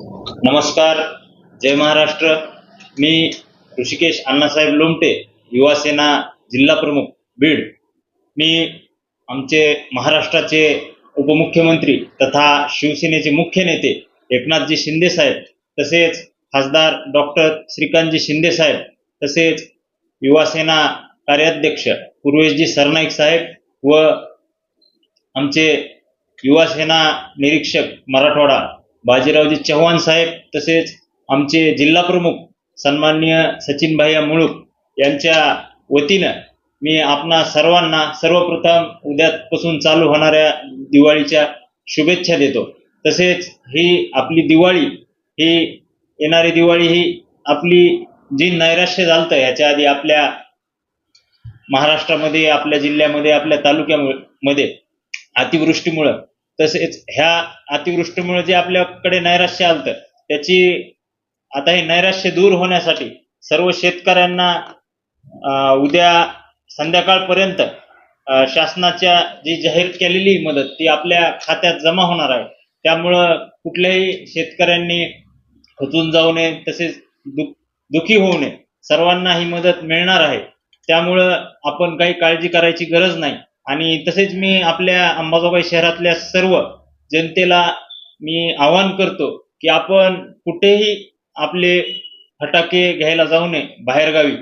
नमस्कार जय महाराष्ट्र. मी ऋषिकेश अण्णासाहेब लोमटे युवासेना जिल्हा प्रमुख बीड. मी आमचे महाराष्ट्राचे उपमुख्यमंत्री तथा शिवसेनेचे मुख्य नेते एकनाथजी शिंदे साहेब तसेच खासदार डॉक्टर श्रीकांतजी शिंदे साहेब तसेच युवासेना कार्याध्यक्ष पूर्वेशजी सरनाईक साहेब व आमचे युवासेना निरीक्षक मराठवाडा बाजीरावजी चव्हाण साहेब तसेच आमचे जिल्हाप्रमुख सन्माननीय सचिन मुळूक यांच्या वतीनं मी आपणा सर्वांना सर्वप्रथम उद्यापासून चालू होणाऱ्या दिवाळीच्या शुभेच्छा देतो. तसेच ही आपली दिवाळी ही येणारी दिवाळी ही आपली जी नैराश्य झालतं याच्या आधी आपल्या महाराष्ट्रामध्ये आपल्या जिल्ह्यामध्ये आपल्या तालुक्यामध्ये अतिवृष्टीमुळं तसेच ह्या अतिवृष्टीमुळे जे आपल्याकडे नैराश्य आलतं त्याची आता हे नैराश्य दूर होण्यासाठी सर्व शेतकऱ्यांना उद्या संध्याकाळपर्यंत शासनाच्या जी जाहीर केलेली मदत ती आपल्या खात्यात जमा होणार आहे. त्यामुळं कुठल्याही शेतकऱ्यांनी खचून जाऊ नये तसेच दुख दुखी होऊ नये. सर्वांना ही मदत मिळणार आहे. त्यामुळं आपण काही काळजी करायची गरज नाही. आणि तसेच मी आपल्या अंबाजोगाई शहरातल्या सर्व जनतेला मी आवाहन करतो की आपण कुठेही आपले फटाके घ्यायला जाऊ नये बाहेरगावी.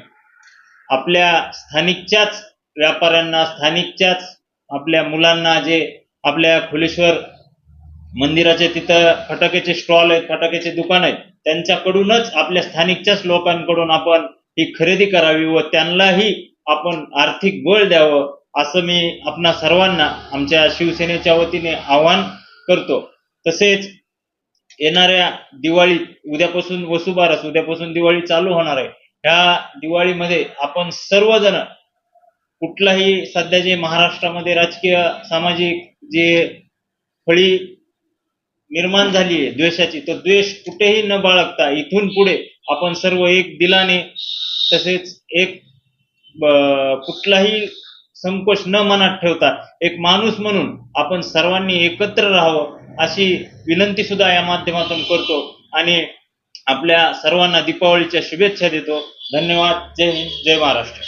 आपल्या स्थानिकच्याच व्यापाऱ्यांना स्थानिकच्याच आपल्या मुलांना जे आपल्या खोलेश्वर मंदिराचे तिथं फटाक्याचे स्टॉल आहेत फटाक्याचे दुकान आहेत त्यांच्याकडूनच आपल्या स्थानिकच्याच लोकांकडून आपण ही खरेदी करावी व त्यांनाही आपण आर्थिक बळ द्यावं असं मी आपणा सर्वांना आमच्या शिवसेनेच्या वतीने आवाहन करतो. तसेच येणाऱ्या दिवाळीत उद्यापासून वसुबारस उद्यापासून दिवाळी चालू होणार आहे. ह्या दिवाळीमध्ये आपण सर्वजण कुठलाही सध्या जे महाराष्ट्रामध्ये राजकीय सामाजिक जे फळी निर्माण झाली आहे द्वेषाची तर द्वेष कुठेही न बाळगता इथून पुढे आपण सर्व एक दिलाने तसेच एक ब- कुठलाही संकोच न मनात ठेवता एक माणूस म्हणून आपण सर्वांनी एकत्र राहावं अशी विनंती सुद्धा या माध्यमातून करतो आणि आपल्या सर्वांना दीपावलीच्या शुभेच्छा देतो. धन्यवाद. जय हिंद. जय महाराष्ट्र.